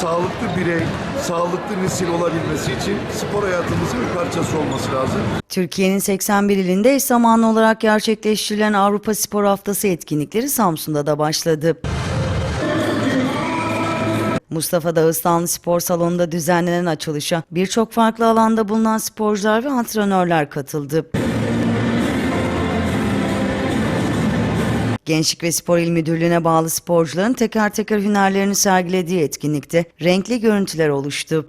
sağlıklı birey, sağlıklı nesil olabilmesi için spor hayatımızın bir parçası olması lazım. Türkiye'nin 81 ilinde eş zamanlı olarak gerçekleştirilen Avrupa Spor Haftası etkinlikleri Samsun'da da başladı. Mustafa Dağıstanlı Spor Salonu'nda düzenlenen açılışa birçok farklı alanda bulunan sporcular ve antrenörler katıldı. Gençlik ve Spor İl Müdürlüğü'ne bağlı sporcuların teker teker hünerlerini sergilediği etkinlikte renkli görüntüler oluştu.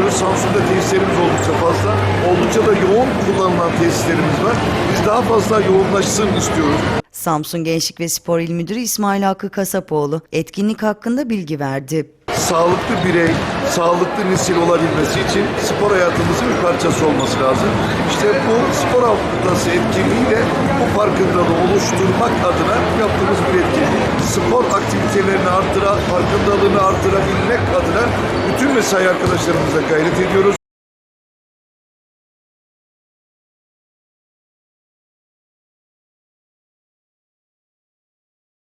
Ediyoruz Samsun'da tesislerimiz oldukça fazla. Oldukça da yoğun kullanılan tesislerimiz var. Biz daha fazla yoğunlaşsın istiyoruz. Samsun Gençlik ve Spor İl Müdürü İsmail Hakkı Kasapoğlu etkinlik hakkında bilgi verdi. Sağlıklı birey, sağlıklı nesil olabilmesi için spor hayatımızın bir parçası olması lazım. İşte bu spor haftası etkinliğiyle bu farkındalığı oluşturmak adına yaptığımız bir etkinlik. Spor aktivitelerini artıran, farkındalığını artırabilmek adına bütün mesai arkadaşlarımızla gayret ediyoruz.